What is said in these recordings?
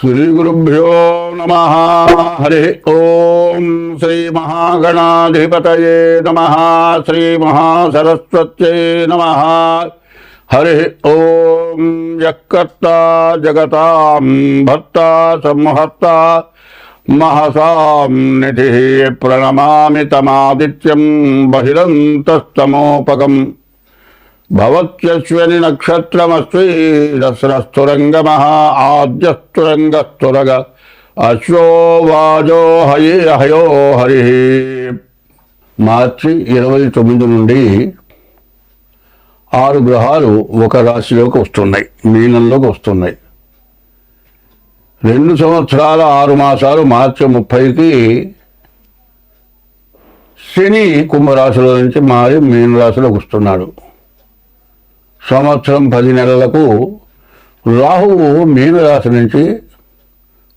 శ్రీగురుభ్యో నమ హరి ఓం శ్రీ మహాగణాధిపతయే నమ శ్రీ మహాసరస్వత్యై నమ హరి ఓం యకర్త జగతాం భర్త సంహర్త మహసాం నిధి ప్రణమామి తమాదిత్యం బహిరంతస్తమోపకం భవత్యశ్వని నక్షత్రమస్వి దసరస్తురంగమః ఆద్యస్తురంగస్తురగ అశ్వో వాజో హయే హయో హరి మార్చి ఇరవై తొమ్మిది నుండి ఆరు గ్రహాలు ఒక రాశిలోకి వస్తున్నాయి మీనంలోకి వస్తున్నాయి. రెండు సంవత్సరాల ఆరు మాసాలు మార్చి ముప్పైకి శని కుంభరాశిలో నుంచి మారి మీన రాశిలోకి వస్తున్నాడు. సంవత్సరం పది నెలలకు రాహువు మీనరాశి నుంచి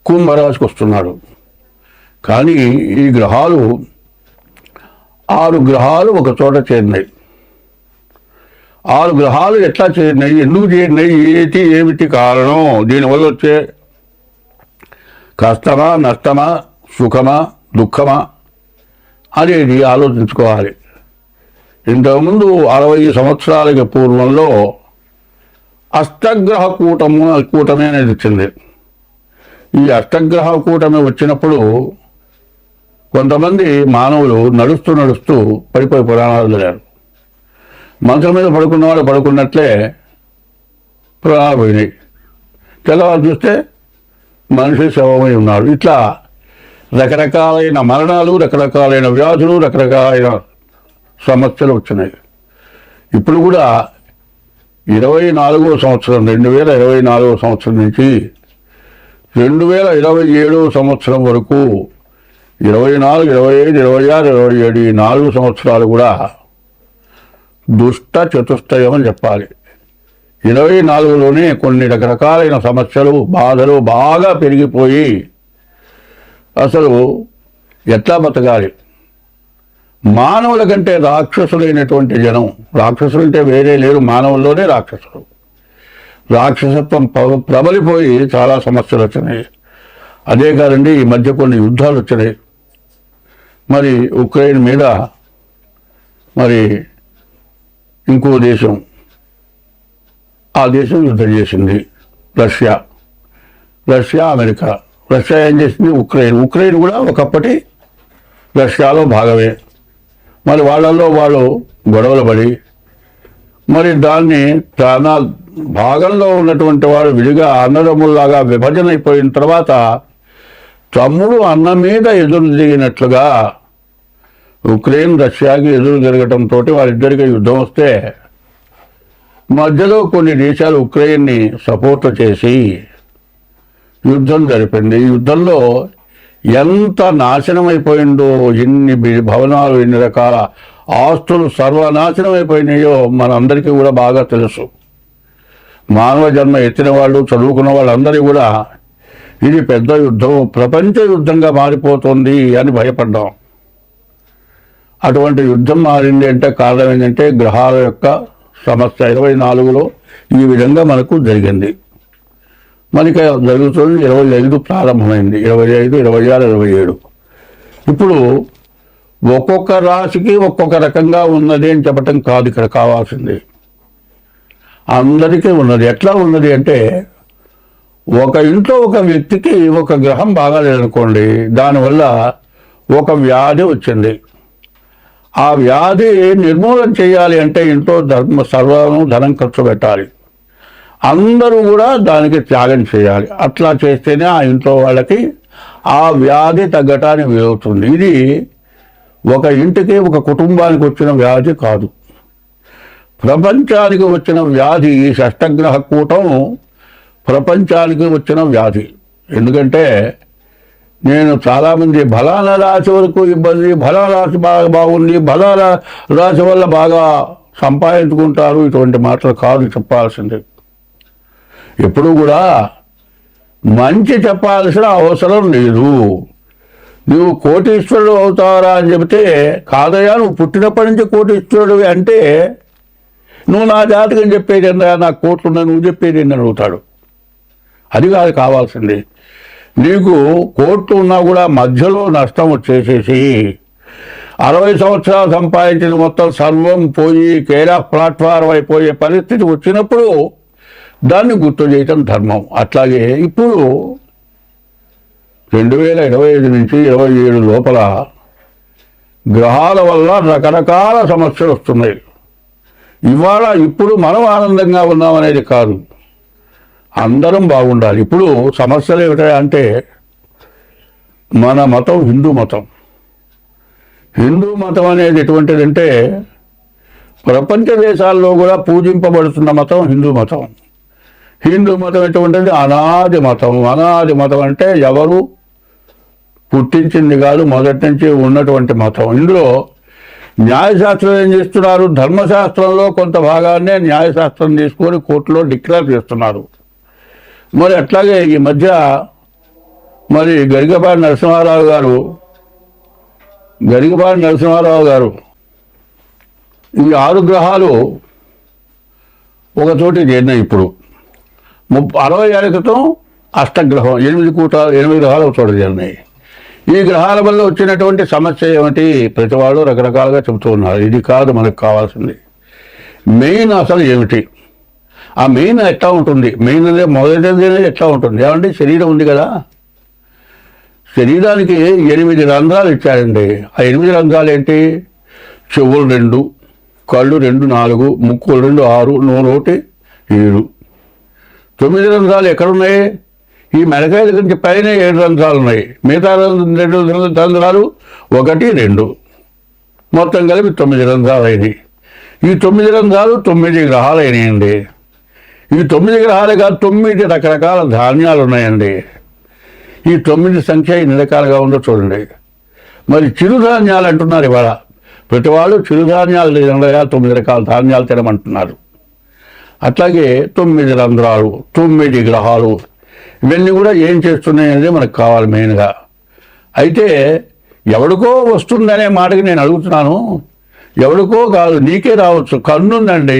కుంభరాశికి వస్తున్నాడు. కానీ ఈ గ్రహాలు ఆరు గ్రహాలు ఒక చోట చేరినాయి. ఆరు గ్రహాలు ఎట్లా చేరినాయి ఎందుకు చేరినాయి ఏటి ఏమిటి కారణం దీనివల్ల వచ్చే కష్టమా నష్టమా సుఖమా దుఃఖమా అనేది ఆలోచించుకోవాలి. ఇంతకుముందు అరవై సంవత్సరాలకి పూర్వంలో అష్టగ్రహ కూటము కూటమి అనేది వచ్చింది. ఈ అష్టగ్రహ కూటమి వచ్చినప్పుడు కొంతమంది మానవులు నడుస్తూ నడుస్తూ పడిపోయి పురాణాలు చదివారు. మంచం మీద పడుకున్న వాళ్ళు పడుకున్నట్లే పురాణాలు పోయినాయి. తెల్లవారు చూస్తే మనిషి శవమై ఉన్నాడు. ఇట్లా రకరకాలైన మరణాలు రకరకాలైన వ్యాధులు రకరకాలైన సమస్యలు వచ్చినాయి. ఇప్పుడు కూడా ఇరవై నాలుగో సంవత్సరం రెండు వేల ఇరవై నాలుగో సంవత్సరం నుంచి రెండు వేల ఇరవై ఏడో సంవత్సరం వరకు ఇరవై నాలుగు ఇరవై ఐదు ఇరవై ఆరు ఇరవై ఏడు ఈ నాలుగు సంవత్సరాలు కూడా దుష్ట చతుష్టయం అని చెప్పాలి. ఇరవై నాలుగులోనే కొన్ని రకరకాలైన సమస్యలు బాధలు బాగా పెరిగిపోయి అసలు ఎట్లా బతకాలి? మానవుల కంటే రాక్షసులైనటువంటి జనం రాక్షసులు అంటే వేరే లేరు మానవుల్లోనే రాక్షసులు. రాక్షసత్వం ప్రబలిపోయి చాలా సమస్యలు వచ్చినాయి. అదే కాదండి ఈ మధ్య కొన్ని యుద్ధాలు వచ్చినాయి. మరి ఉక్రెయిన్ మీద మరి ఇంకో దేశం ఆ దేశం యుద్ధం చేసింది రష్యా. Russia America. రష్యా ఏం చేసింది? ఉక్రెయిన్. ఉక్రెయిన్ కూడా ఒకప్పటి రష్యాలో భాగమే. మరి వాళ్ళల్లో వాళ్ళు గొడవలు పడి మరి దాన్ని తన భాగంలో ఉన్నటువంటి వాడు విడిగా అన్నదమ్ముల్లాగా విభజన అయిపోయిన తర్వాత తమ్ముడు అన్న మీద ఎదురు దిగినట్లుగా ఉక్రెయిన్ రష్యాకి ఎదురు జరగటంతో వారిద్దరికి యుద్ధం వస్తే మధ్యలో కొన్ని దేశాలు ఉక్రెయిన్ని సపోర్ట్ చేసి యుద్ధం జరిపింది. ఈ యుద్ధంలో ఎంత నాశనం అయిపోయిందో ఎన్ని భవనాలు ఎన్ని రకాల ఆస్తులు సర్వనాశనం అయిపోయినాయో మనందరికీ కూడా బాగా తెలుసు. మానవ జన్మ ఎత్తిన వాళ్ళు చదువుకున్న వాళ్ళందరూ కూడా ఇది పెద్ద యుద్ధం ప్రపంచ యుద్ధంగా మారిపోతుంది అని భయపడ్డాం. అటువంటి యుద్ధం మారింది అంటే కారణం ఏంటంటే గ్రహాల యొక్క సమస్య. ఇరవై నాలుగులో ఈ విధంగా మనకు జరిగింది. మనకి జరుగుతుంది. ఇరవై ఐదు ప్రారంభమైంది. ఇరవై ఐదు ఇరవై ఆరు ఇరవై ఏడు. ఇప్పుడు ఒక్కొక్క రాశికి ఒక్కొక్క రకంగా ఉన్నది అని చెప్పటం కాదు. ఇక్కడ కావాల్సింది. అందరికీ ఉన్నది. ఎట్లా ఉన్నది అంటే ఒక ఇంట్లో ఒక వ్యక్తికి ఒక గ్రహం బాగాలేదనుకోండి దానివల్ల ఒక వ్యాధి వచ్చింది. ఆ వ్యాధి నిర్మూలన చేయాలి అంటే ఇంట్లో ధర్మ సర్వం ధనం ఖర్చు పెట్టాలి. అందరూ కూడా దానికి త్యాగం చేయాలి. అట్లా చేస్తేనే ఆ ఇంట్లో వాళ్ళకి ఆ వ్యాధి తగ్గటానికి వీలవుతుంది. ఇది ఒక ఇంటికి ఒక కుటుంబానికి వచ్చిన వ్యాధి కాదు. ప్రపంచానికి వచ్చిన వ్యాధి ఈ షష్టగ్రహ కూటం ప్రపంచానికి వచ్చిన వ్యాధి. ఎందుకంటే నేను చాలామంది బలానా రాశి వరకు ఇబ్బంది బలా రాశి బాగా బాగుంది బలాల రాశి వల్ల బాగా సంపాదించుకుంటారు. ఇటువంటి మాటలు కాదు చెప్పాల్సింది. ఎప్పుడు కూడా మంచి చెప్పాల్సిన అవసరం లేదు. నువ్వు కోటీశ్వరుడు అవుతారా అని చెబితే కాదయ్యా నువ్వు పుట్టినప్పటి నుంచి కోటీశ్వరుడు అంటే నువ్వు నా జాతకం చెప్పేది ఏందా నాకు కోట్లు నువ్వు చెప్పేది ఏందని అడుగుతాడు. అది కాదు కావాల్సింది. నీకు కోర్టు ఉన్నా కూడా మధ్యలో నష్టం వచ్చేసేసి అరవై సంవత్సరాలు సంపాదించిన మొత్తం సర్వం పోయి కేరా ప్లాట్ఫారం అయిపోయే పరిస్థితి వచ్చినప్పుడు దాన్ని గుర్తు చేయటం ధర్మం. అట్లాగే ఇప్పుడు రెండు వేల ఇరవై ఐదు నుంచి ఇరవై ఏడు లోపల గ్రహాల వల్ల రకరకాల సమస్యలు వస్తున్నాయి. ఇవాళ ఇప్పుడు మనం ఆనందంగా ఉన్నామనేది కాదు. అందరం బాగుండాలి. ఇప్పుడు సమస్యలు ఏమిటంటే మన మతం హిందూ మతం. హిందూ మతం అనేది ఎటువంటిదంటే ప్రపంచ దేశాల్లో కూడా పూజింపబడుతున్న మతం హిందూ మతం. హిందూ మతం ఎటువంటిది? అనాది మతం. అనాది మతం అంటే ఎవరు పుట్టించింది కాదు మొదటి నుంచి ఉన్నటువంటి మతం. ఇందులో న్యాయశాస్త్రం ఏం చేస్తున్నారు? ధర్మశాస్త్రంలో కొంత భాగాన్నే న్యాయశాస్త్రం తీసుకొని కోర్టులో డిక్లేర్ చేస్తున్నారు. మరి అట్లాగే ఈ మధ్య మరి గరికపాటి నరసింహారావు గారు గరికపాటి నరసింహారావు గారు ఈ ఆరు గ్రహాలు ఒక చోట చేరినాయి ఇప్పుడు. ముప్ప అరవై ఏళ్ళ క్రితం అష్టగ్రహం ఎనిమిది కూట ఎనిమిది గ్రహాలు ఒక చోట చేరినాయి ఈ గ్రహాల వల్ల వచ్చినటువంటి సమస్య ఏమిటి? ప్రతి వాళ్ళు రకరకాలుగా చెబుతూ ఉన్నారు. ఇది కాదు మనకు కావాల్సింది. మెయిన్ అసలు ఏమిటి? ఆ మెయిన్ ఎట్లా ఉంటుంది? మెయిన్ అనేది మొదటిది అనేది ఎట్లా ఉంటుంది? ఏమంటే శరీరం ఉంది కదా. శరీరానికి ఎనిమిది రంధ్రాలు ఇచ్చారండి. ఆ ఎనిమిది రంధ్రాలు ఏంటి? చెవులు రెండు కళ్ళు రెండు నాలుగు ముక్కులు రెండు ఆరు నూనె ఒకటి ఏడు. తొమ్మిది రంధ్రాలు ఎక్కడున్నాయి? ఈ మెడకాయ దగ్గర నుంచి పైన ఏడు రంధ్రాలు ఉన్నాయి. మిగతా రెండు రంధ్రాలు ఒకటి రెండు. మొత్తం కలిపి తొమ్మిది రంధ్రాలు అయినాయి ఈ తొమ్మిది రంధ్రాలు తొమ్మిది గ్రహాలు అయినాయండి ఈ తొమ్మిది గ్రహాలే కాదు తొమ్మిది రకరకాల ధాన్యాలు ఉన్నాయండి ఈ తొమ్మిది సంఖ్య ఎన్ని రకాలుగా ఉందో చూడండి. మరి చిరుధాన్యాలు అంటున్నారు ఇవాళ. ప్రతి వాళ్ళు చిరుధాన్యాలు తొమ్మిది రకాల ధాన్యాలు తినమంటున్నారు. అట్లాగే తొమ్మిది రంధ్రాలు తొమ్మిది గ్రహాలు ఇవన్నీ కూడా ఏం చేస్తున్నాయి అనేది మనకు కావాలి మెయిన్గా. అయితే ఎవడికో వస్తుందనే మాటకి నేను అడుగుతున్నాను. ఎవడికో కాదు నీకే రావచ్చు. కన్నుందండి.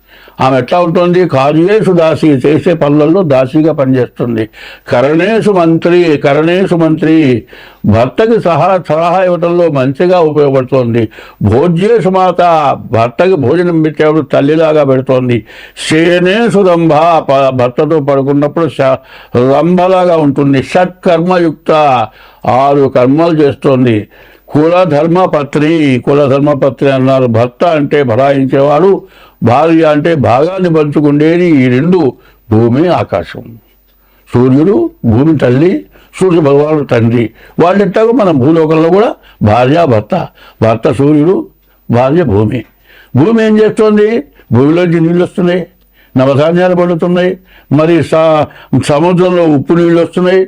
ఆమె ఎట్లా ఉంటుంది? కార్యేషు దాసి చేసే పనులలో దాసిగా పనిచేస్తుంది. కరణేషు మంత్రి కరణేషు మంత్రి భర్తకి సహా సలహా ఇవ్వడంలో మంచిగా ఉపయోగపడుతోంది. భోజ్యేషు మాత భర్తకి భోజనం పెట్టేప్పుడు తల్లిలాగా పెడుతోంది. శేనేషు రంభ భర్తతో పడుకున్నప్పుడు రంభలాగా ఉంటుంది. షట్ కర్మయుక్త ఆరు కర్మలు చేస్తోంది. కులధర్మపత్రి కులధర్మపత్రి అన్నారు. భర్త అంటే భరాయించేవాడు భార్య అంటే భాగాన్ని పంచుకుండేది ఈ రెండు భూమి ఆకాశం. సూర్యుడు భూమి తల్లి సూర్య భగవానుడు తండ్రి. వాళ్ళు మన భూలోకంలో కూడా భార్య భర్త. భర్త సూర్యుడు భార్య భూమి. భూమి ఏం చేస్తుంది? భూమిలోంచి నీళ్ళు వస్తున్నాయి నవధాన్యాలు పడుతున్నాయి మరి సముద్రంలో ఉప్పు నీళ్ళు వస్తున్నాయి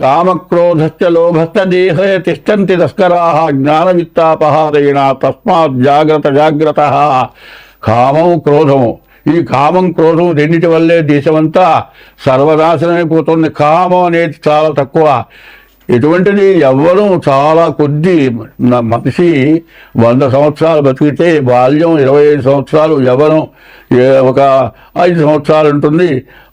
కామక్రోధశ్చ లోభశ్చ దేహే తిష్టంతి తస్కరా జ్ఞానవిత్తాపహారేణ తస్మాత్ జాగ్రత్త జాగ్రత్త. కామం క్రోధము. ఈ కామం క్రోధం రెండిటి వల్లే దేశమంతా సర్వనాశనమైపోతుంది కామం అనేది చాలా తక్కువ. ఎటువంటిది? ఎవ్వరూ చాలా కొద్ది మనిషి వంద సంవత్సరాలు బతికితే బాల్యం ఇరవై ఐదు సంవత్సరాలు యవ్వనం ఒక ఐదు సంవత్సరాలు ఉంటుంది.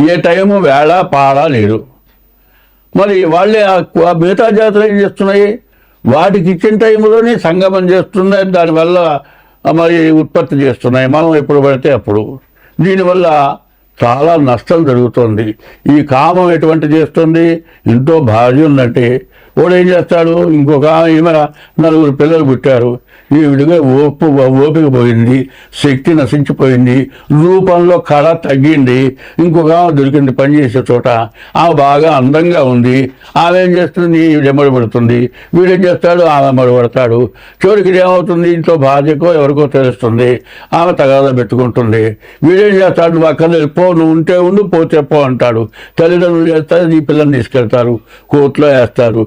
ఏ టైము వేళ పాడ లేదు మరి వాళ్ళే ఆ- మిగతా జాతులు ఏం చేస్తున్నాయి? వాటికి ఇచ్చిన టైంలోనే సంగమం చేస్తున్నాయి. దానివల్ల మరి ఉత్పత్తి చేస్తున్నాయి. మనం ఎప్పుడు పడితే అప్పుడు. దీనివల్ల చాలా నష్టం జరుగుతుంది. ఈ కామం ఎటువంటి చేస్తుంది? ఎంతో భార్య ఉందంటే వాడు ఏం చేస్తాడు? ఇంకొక ఈమె నలుగురు పిల్లలు పుట్టారు. ఈ విడిగా ఓపు ఓపిక పోయింది. శక్తి నశించిపోయింది. రూపంలో కళ తగ్గింది. ఇంకొక ఆమె దొరికింది పని చేసే చోట. ఆమె బాగా అందంగా ఉంది. ఆమె ఏం చేస్తుంది? ఈవిడెమ్మడి పడుతుంది. వీడేం చేస్తాడు? ఆమె మడబడతాడు చివరికి ఏమవుతుంది? ఇంట్లో భార్యకో ఎవరికో తెలుస్తుంది. ఆమె తగాదా పెట్టుకుంటుంది. వీడేం చేస్తాడు? నువ్వు అక్కడ పో నువ్వు ఉంటే ఉండు పోతే పో అంటాడు. తల్లిదండ్రులు చేస్తారు నీ పిల్లల్ని తీసుకెళ్తారు. కోర్టులో వేస్తారు.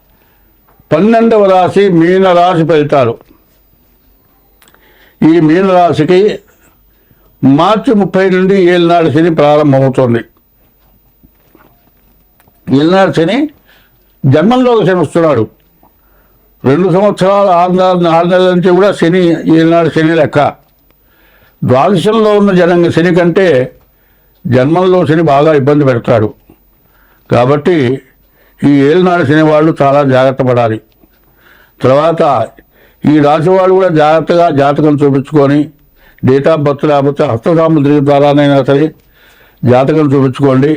పన్నెండవ రాశి మీనరాశి పెడతారు ఫలితాలు. ఈ మీనరాశికి మార్చి ముప్పై నుండి ఏళ్ళనాడు శని ప్రారంభమవుతుంది. ఏళ్ళనాడు శని జన్మంలోకి శని వస్తున్నాడు. రెండు సంవత్సరాలు ఆరు ఆరు నెలల నుంచి కూడా శని ఏళ్ళనాడు శని లెక్క. ద్వాదశంలో ఉన్న జనం శని కంటే జన్మంలో శని బాగా ఇబ్బంది పెడతాడు. కాబట్టి ఈ ఏలినాడు శనివాళ్ళు చాలా జాగ్రత్త పడాలి. తర్వాత ఈ రాశి వాళ్ళు కూడా జాగ్రత్తగా జాతకం చూపించుకొని డేట్ ఆఫ్ బర్త్ లేకపోతే హస్తసాముద్రిక ద్వారానైనా సరే జాతకం చూపించుకోండి.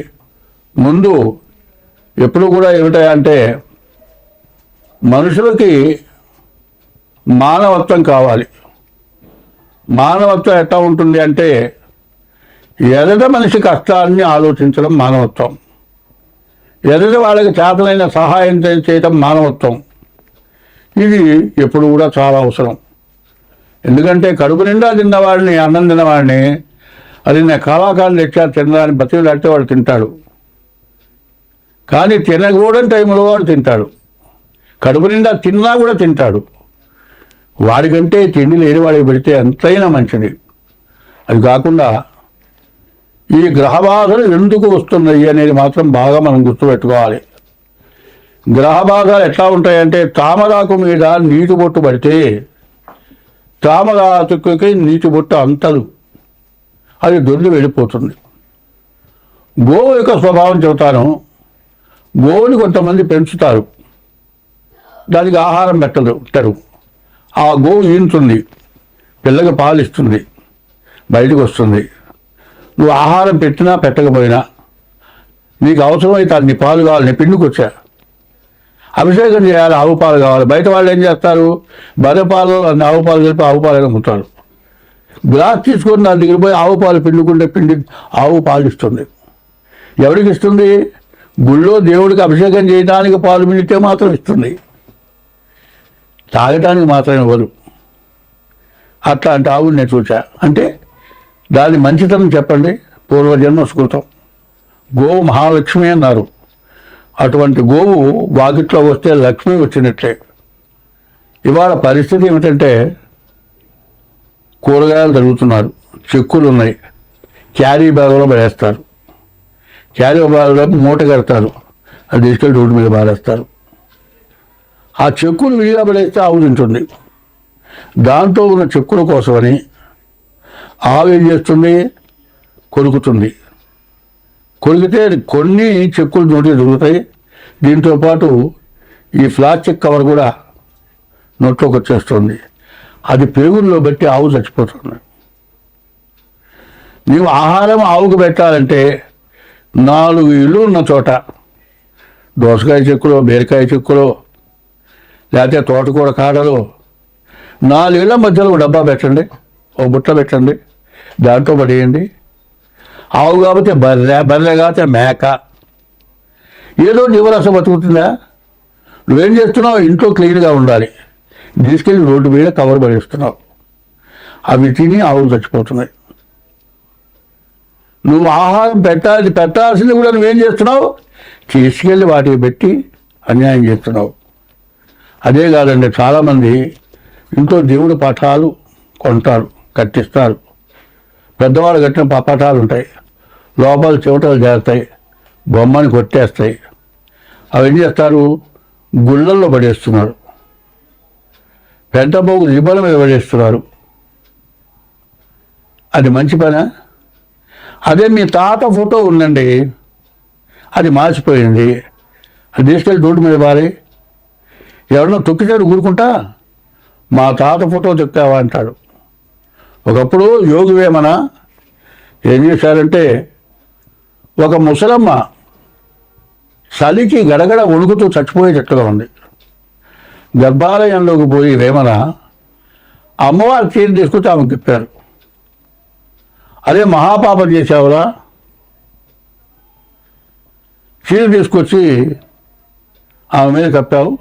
ముందు ఎప్పుడు కూడా ఏమిటాయంటే మనుషులకి మానవత్వం కావాలి. మానవత్వం ఎట్లా ఉంటుంది అంటే ఎదట మనిషి కష్టాన్ని ఆలోచించడం మానవత్వం. ఎదుటి వాళ్ళకి చేతలైన సహాయం చేయటం మానవత్వం. ఇది ఎప్పుడు కూడా చాలా అవసరం. ఎందుకంటే కడుపు నిండా తిన్నవాడిని అన్నం తిన్నవాడిని అది నా కళాకారులు తెచ్చారు తినడానికి బతిలాడితే వాడు తింటాడు. కానీ తినకూడని టైంలో వాడు తింటాడు. కడుపు నిండా తిన్నా కూడా తింటాడు. వాడికంటే తిండి లేని వాడికి పెడితే ఎంతైనా మంచిది. అది కాకుండా ఈ గ్రహబాధలు ఎందుకు వస్తున్నాయి అనేది మాత్రం బాగా మనం గుర్తుపెట్టుకోవాలి. గ్రహబాధలు ఎట్లా ఉంటాయంటే తామరాకు మీద నీటి బొట్టు పడితే తామరాకుకి నీటి బొట్టు అంతలు. అది దొరికి వెళ్ళిపోతుంది. గోవు యొక్క స్వభావం చెబుతాను. గోవుని కొంతమంది పెంచుతారు. దానికి ఆహారం పెట్టదు పెట్టరు. ఆ గోవు ఈనుతుంది. పిల్లకి పాలు ఇస్తుంది. బయటకు వస్తుంది. నువ్వు ఆహారం పెట్టినా పెట్టకపోయినా నీకు అవసరమైతే అది నీ పాలు కావాలి నీ పిండికి అభిషేకం చేయాలి ఆవు పాలు కావాలి. బయట వాళ్ళు ఏం చేస్తారు? బర్రె పాలు అన్ని ఆవు పాలు కలిపి ఆవు పాలు అమ్ముతారు గ్లాస్ తీసుకొని దాని దగ్గర పోయి ఆవు పాలు పిండుకుంటే పిండి ఆవు పాలు ఇస్తుంది. ఎవరికి ఇస్తుంది? గుళ్ళో దేవుడికి అభిషేకం చేయడానికి పాలు పిండితే మాత్రం ఇస్తుంది. తాగటానికి మాత్రమే ఇవ్వదు అట్లాంటి ఆవుని నేను చూసా అంటే దాని మంచితనం చెప్పండి పూర్వజన్మ స్కృతం గోవు మహాలక్ష్మి అన్నారు. అటువంటి గోవు వాకిట్లో వస్తే లక్ష్మి వచ్చినట్లే. ఇవాళ పరిస్థితి ఏమిటంటే కూరగాయలు జరుగుతున్నారు చెక్కులు ఉన్నాయి క్యారీ బ్యాగ్లో పడేస్తారు. క్యారీ బ్యాగ్లో మూట కడతారు. అది తీసుకెళ్ళి రోడ్డు మీద పారేస్తారు. ఆ చెక్కులు విడిగా పడేస్తే ఆవు తింటుంది. దాంతో ఉన్న చెక్కుల కోసమని ఆవు ఏం చేస్తుంది కొరుకుతుంది. కొరికితే కొన్ని చెక్కులు నోటికి దొరుకుతాయి. దీంతో పాటు ఈ ప్లాస్టిక్ కవర్ కూడా నోట్లోకి వచ్చేస్తుంది. అది పెరుగుల్లో బట్టి ఆవు చచ్చిపోతుంది. నీవు ఆహారం ఆవుకు పెట్టాలంటే నాలుగు ఇళ్ళు ఉన్న చోట. దోసకాయ చెక్కులో బీరకాయ చెక్కులో లేకపోతే తోటకూర కాడలో నాలుగేళ్ళ మధ్యలో డబ్బా పెట్టండి. ఒక బుట్ట పెట్టండి. దాంట్లో పడేయండి. ఆవు కాబట్టి బర్రె బర్రె కాబట్టి మేక. ఏదో జీవరాశం బతుకుతుందా? నువ్వేం చేస్తున్నావు? ఇంట్లో క్లీన్గా ఉండాలి. తీసుకెళ్ళి రోడ్డు మీద కవర్ పడేస్తున్నావు. అవి తిని ఆవులు చచ్చిపోతున్నాయి. నువ్వు ఆహారం పెట్టాలి పెట్టాల్సింది కూడా నువ్వేం చేస్తున్నావు? తీసుకెళ్ళి వాటికి పెట్టి అన్యాయం చేస్తున్నావు. అదే కాదండి చాలామంది ఇంట్లో దేవుడి పటాలు కొంటారు. కట్టిస్తారు. పెద్దవాళ్ళు కట్టిన పప్పటాలు ఉంటాయి. లోపల చెమటలు చేస్తాయి బొమ్మని కొట్టేస్తాయి. అవి ఏం చేస్తారు? గుళ్ళల్లో పడేస్తున్నారు. పెద్ద బొగ్గు దిబ్బల మీద పడేస్తున్నారు. అది మంచి పనా? అదే మీ తాత ఫోటో ఉందండి. అది మార్చిపోయింది అది తీసుకెళ్ళి రోడ్డు మీద పారి ఎవరన్నా తొక్కితే ఊరుకుంటా? మా తాత ఫోటో తొక్కావా అంటాడు. ఒకప్పుడు యోగి వేమన ఏం చేశారంటే ఒక ముసలమ్మ చలికి గడగడ వణుకుతూ చచ్చిపోయేటట్టుగా ఉంది. గర్భాలయంలోకి పోయి వేమన అమ్మవారి చీర తీసుకొచ్చి ఆమెకు చెప్పారు. అదే మహాపాపం చేసావురా చీర తీసుకొచ్చి ఆమె మీద కప్పావు.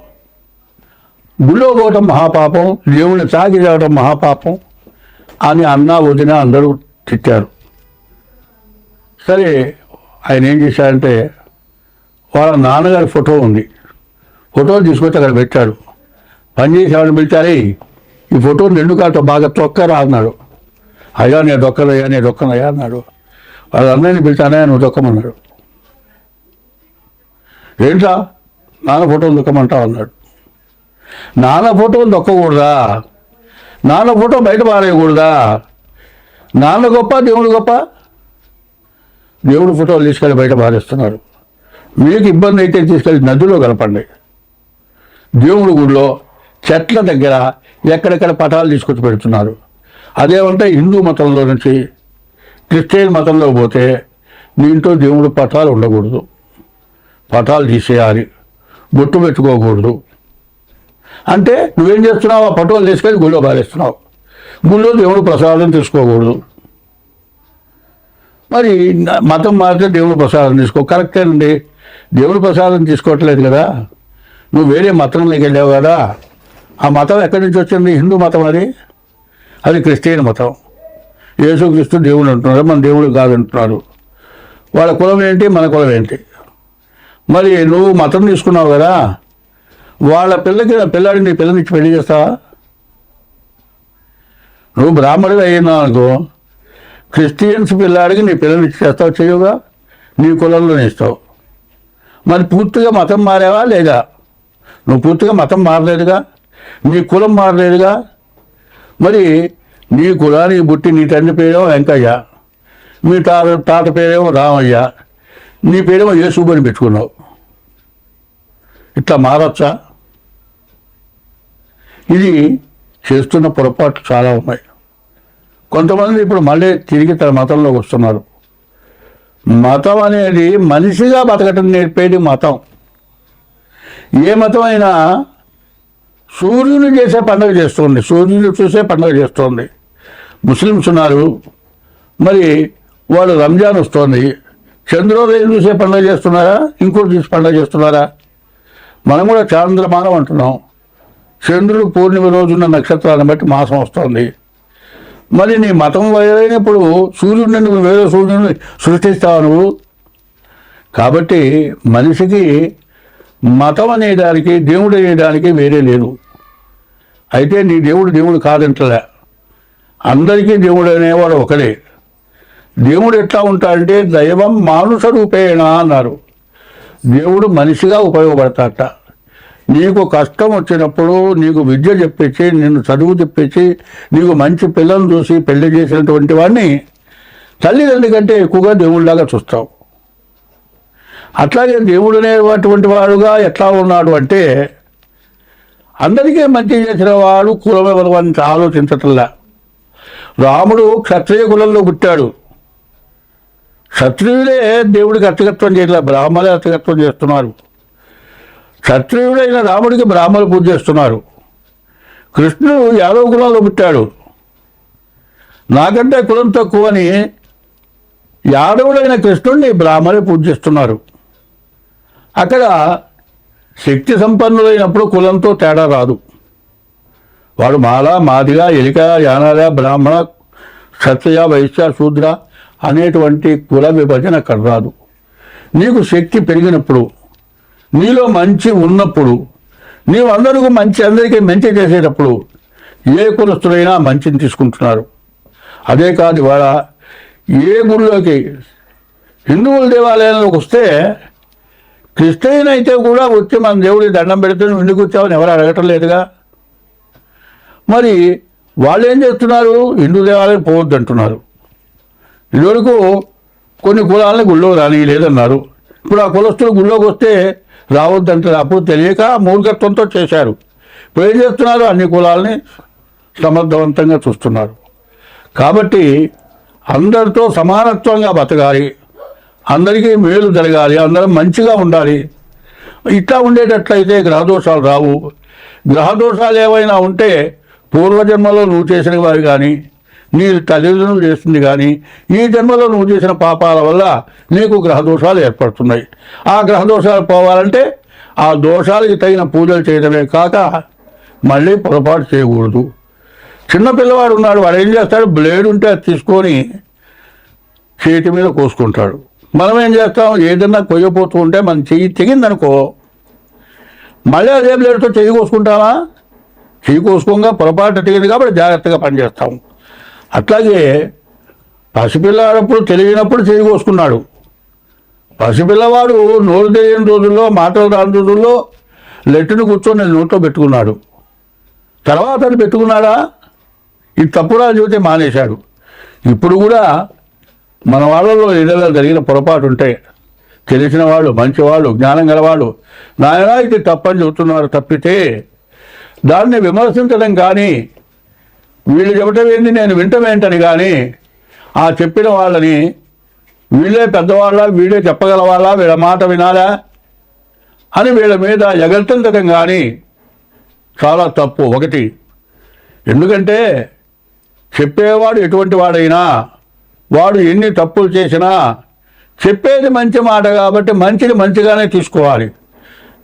గుళ్ళో పోవటం మహాపాపం దేవుని తాగి రావడం మహాపాపం. అని అన్న వదిన అందరూ తిట్టారు. సరే ఆయన ఏం చేశారంటే వాళ్ళ నాన్నగారి ఫోటో ఉంది. ఫోటో తీసుకొచ్చి అక్కడ పెట్టాడు పని చేసేవాడిని పిలిచారే ఈ ఫోటో రెండు కాళ్ళతో బాగా తొక్కరా అన్నాడు. అయ్యా నేను దొక్కనయ్యా నేను దొక్కనయ్యా అన్నాడు. వాళ్ళందరినీ పిలిచానే నువ్వు దొక్కమన్నాడు ఏంట్రా? నాన్న ఫోటోలు దొక్కమంటావు అన్నాడు. నాన్న ఫోటోలు దొక్కకూడదా నాన్న ఫోటో బయట పారేయకూడదా? నాన్న గొప్ప దేవుడు గొప్ప? దేవుడు ఫోటోలు తీసుకెళ్ళి బయట పారేస్తున్నారు. మీకు ఇబ్బంది అయితే తీసుకెళ్ళి నదిలో కలపండి. దేవుడి గుడిలో చెట్ల దగ్గర ఎక్కడెక్కడ పటాలు తీసుకొచ్చి పెడుతున్నారు. అదేమంటే హిందూ మతంలో నుంచి క్రిస్టియన్ మతంలో పోతే దీంట్లో దేవుడు పటాలు ఉండకూడదు. పటాలు తీసేయాలి. బొట్టు పెట్టుకోకూడదు. అంటే నువ్వేం చేస్తున్నావు? ఆ పటోలు తీసుకెళ్ళి గుళ్ళో పారేస్తున్నావు. గుళ్ళో దేవుడు ప్రసాదం తీసుకోకూడదు. మరి మతం మారితే దేవుడు ప్రసాదం తీసుకో. కరెక్టేనండి దేవుడు ప్రసాదం తీసుకోవట్లేదు కదా. నువ్వు వేరే మతంలోకి వెళ్ళావు కదా. ఆ మతం ఎక్కడి నుంచి వచ్చింది? హిందూ మతం అది? అది క్రిస్టియన్ మతం. యేసుక్రీస్తు దేవుడు అంటున్నారు మన దేవుడు కాదంటున్నారు వాళ్ళ కులం ఏంటి? మన కులం ఏంటి? మరి నువ్వు మతం తీసుకున్నావు కదా. వాళ్ళ పిల్లకి పిల్లాడిని నీ పిల్లనిచ్చి పెళ్ళి చేస్తావా? నువ్వు బ్రాహ్మణుడు అయినా అనుకో క్రిస్టియన్స్ పిల్లాడికి నీ పిల్లనిచ్చి చేస్తావు? చేయవుగా నీ కులంలోనే ఇస్తావు. మరి పూర్తిగా మతం మారావా లేదా? నువ్వు పూర్తిగా మతం మారలేదుగా? నీ కులం మారలేదుగా? మరి నీ కులానికి పుట్టి నీ తండ్రి పేరేమో వెంకయ్య మీ తాత తాత పేరేమో రామయ్య నీ పేరేమో యేసుబని పెట్టుకున్నావు. ఇట్లా మారచ్చా? ఇది చేస్తున్న పొరపాట్లు చాలా ఉన్నాయి. కొంతమంది ఇప్పుడు మళ్ళీ తిరిగి తన మతంలోకి వస్తున్నారు. మతం అనేది మనిషిగా బతకటం నేర్పేది మతం. ఏ మతం అయినా సూర్యుని చేసే పండుగ చేస్తుంది. సూర్యుని చూసే పండుగ చేస్తుంది. ముస్లిమ్స్ ఉన్నారు. మరి వాళ్ళు రంజాన్ వస్తుంది. చంద్రోదయం చూసే పండుగ చేస్తున్నారా? ఇంకోటి చూసి పండుగ చేస్తున్నారా? మనం కూడా చాంద్రమానం అంటున్నాం. చంద్రుడు పూర్ణిమ రోజున్న నక్షత్రాలను బట్టి మాసం వస్తుంది. మరి నీ మతం వేరైనప్పుడు సూర్యుడిని నువ్వు వేరే సూర్యుడిని సృష్టిస్తావు నువ్వు. కాబట్టి మనిషికి మతం అనేదానికి దేవుడు అనేదానికి వేరే లేదు. అయితే నీ దేవుడు దేవుడు కాదంటలే. అందరికీ దేవుడు అనేవాడు ఒకడే. దేవుడు ఎట్లా ఉంటాడంటే దైవం మానుష రూపేణ అన్నారు. దేవుడు మనిషిగా ఉపయోగపడతాట నీకు కష్టం వచ్చినప్పుడు నీకు విద్య చెప్పించి నిన్ను చదువు చెప్పించి నీకు మంచి పిల్లలు చూసి పెళ్ళి చేసినటువంటి వాడిని తల్లిదండ్రి కంటే ఎక్కువగా దేవుడిలాగా చూస్తావు. అట్లాగే దేవుడు అనేటువంటి వాడుగా ఎట్లా ఉన్నాడు అంటే అందరికీ మంచి చేసిన వాడు కులమెవరు ఆలోచించటంలా. రాముడు క్షత్రియ కులంలో పుట్టాడు. క్షత్రియులే దేవుడికి అర్చకత్వం చేయట్లే బ్రాహ్మణులే అర్చకత్వం చేస్తున్నారు. క్షత్రియుడైన రాముడికి బ్రాహ్మణులు పూజ చేస్తున్నారు. కృష్ణుడు యాదవ కులంలో పుట్టాడు. నాకంటే కులం తక్కువని యాదవుడైన కృష్ణుడిని బ్రాహ్మణులు పూజ చేస్తున్నారు. అక్కడ శక్తి సంపన్నులైనప్పుడు కులంతో తేడా రాదు. వాడు మాల మాదిగా ఎలిక యానాల బ్రాహ్మణ క్షత్రియ వైశ్య శూద్ర అనేటువంటి కుల విభజన అక్కడ రాదు. నీకు శక్తి పెరిగినప్పుడు నీలో మంచి ఉన్నప్పుడు నీవు అందరికీ మంచి అందరికీ మంచి చేసేటప్పుడు ఏ కులస్తులైనా మంచిని తీసుకుంటున్నారు. అదే కాదు ఇవాళ ఏ గుడిలోకి హిందువుల దేవాలయంలోకి వస్తే క్రిస్టియన్ అయితే కూడా వచ్చి మన దేవుడి దండం పెడితే నువ్వు ఎందుకు వచ్చావని ఎవరు అడగటం లేదుగా? మరి వాళ్ళు ఏం చేస్తున్నారు? హిందూ దేవాలయం పోవద్దు అంటున్నారు. ఇదివరకు కొన్ని కులాలని గుళ్ళో రాని లేదన్నారు ఇప్పుడు ఆ కులస్తులు గుళ్ళోకి వస్తే రావద్దంటారు అప్పుడు తెలియక మూర్ఖత్వంతో చేశారు. ఇప్పుడు ఏం చేస్తున్నారు? అన్ని కులాలని సమర్థవంతంగా చూస్తున్నారు. కాబట్టి అందరితో సమానత్వంగా బతకాలి. అందరికీ మేలు జరగాలి. అందరం మంచిగా ఉండాలి. ఇట్లా ఉండేటట్లయితే గ్రహదోషాలు రావు. గ్రహదోషాలు ఏవైనా ఉంటే పూర్వజన్మలో నువ్వు చేసిన వారు కానీ నీరు తల్లిదండ్రులు చేస్తుంది కానీ ఈ జన్మలో నువ్వు చేసిన పాపాల వల్ల నీకు గ్రహదోషాలు ఏర్పడుతున్నాయి. ఆ గ్రహదోషాలు పోవాలంటే ఆ దోషాలకి తగిన పూజలు చేయడమే కాక మళ్ళీ పొరపాటు చేయకూడదు. చిన్న పిల్లవాడు ఉన్నాడు వాడు ఏం చేస్తాడు? బ్లేడ్ ఉంటే అది తీసుకొని చేతి మీద కోసుకుంటాడు. మనం ఏం చేస్తాం? ఏదన్నా కొయ్యపోతూ ఉంటే మన చెయ్యి తెగిందనుకో మళ్ళీ అదే బ్లేడ్తో చెయ్యి కోసుకుంటామా? చెయ్యి కోసుకోగా పొరపాటు తెగింది కాబట్టి జాగ్రత్తగా పనిచేస్తాము అట్లాగే పసిపిల్లాడప్పుడు తెలియనప్పుడు చెయ్యి పసిపిల్లవాడు నోరు తెలియని రోజుల్లో మాటలు రాని రోజుల్లో లెట్టును కూర్చొని నోట్లో పెట్టుకున్నాడు. తర్వాత అది పెట్టుకున్నాడా? ఇది తప్పురా చెబితే మానేశాడు. ఇప్పుడు కూడా మన వాళ్ళలో ఏదైనా జరిగిన పొరపాటు ఉంటే తెలిసిన వాళ్ళు మంచివాళ్ళు జ్ఞానం గలవాళ్ళు నాయన ఇది తప్పని చెబుతున్నారు తప్పితే దాన్ని విమర్శించడం కానీ వీళ్ళు చెప్పటం ఏంది? నేను వింటమేంటని కానీ ఆ చెప్పిన వాళ్ళని వీళ్ళే పెద్దవాళ్ళ వీళ్ళే చెప్పగలవాళ్ళ వీళ్ళ మాట వినాలా అని వీళ్ళ మీద ఎగర్తించడం కానీ చాలా తప్పు. ఒకటి ఎందుకంటే చెప్పేవాడు ఎటువంటి వాడైనా వాడు ఎన్ని తప్పులు చేసినా చెప్పేది మంచి మాట కాబట్టి మంచిని మంచిగానే తీసుకోవాలి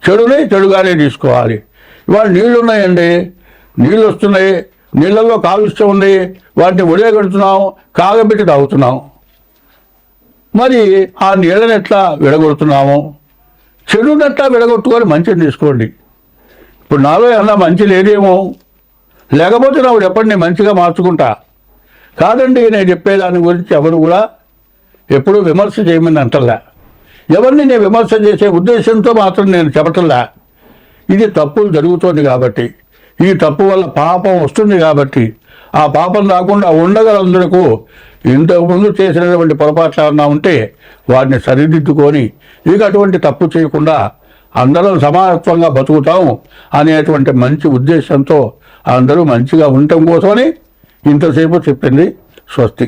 చెడుని చెడుగానే తీసుకోవాలి. ఇవాళ నీళ్ళు ఉన్నాయండి నీళ్ళు వస్తున్నాయి నీళ్ళల్లో కాలుష్యం ఉంది వాటిని ఒడియగడుతున్నాం కాగబెట్టి తాగుతున్నాం. మరి ఆ నీళ్ళని ఎట్లా విడగొడుతున్నాము? చెడుని ఎట్లా విడగొట్టుకొని మంచిని తీసుకోండి. ఇప్పుడు నాలో ఏమన్నా మంచి లేదేమో? లేకపోతే నాకు ఎప్పటిని నేను మంచిగా మార్చుకుంటా? కాదండి నేను చెప్పేదాని గురించి ఎవరు కూడా ఎప్పుడూ విమర్శ చేయమని అంటల్లా. ఎవరిని నేను విమర్శ చేసే ఉద్దేశంతో మాత్రం నేను చెప్పటల్లా ఇది తప్పులు జరుగుతోంది కాబట్టి. ఈ తప్పు వల్ల పాపం వస్తుంది కాబట్టి ఆ పాపం రాకుండా ఉండగలందుకు ఇంతకుముందు చేసినటువంటి పొరపాట్లు ఏమన్నా ఉంటే వాటిని సరిదిద్దుకొని ఇక అటువంటి తప్పు చేయకుండా అందరం సమానత్వంగా బతుకుతాం అనేటువంటి మంచి ఉద్దేశంతో అందరూ మంచిగా ఉండటం కోసమని ఇంతసేపు చెప్పింది స్వస్తి.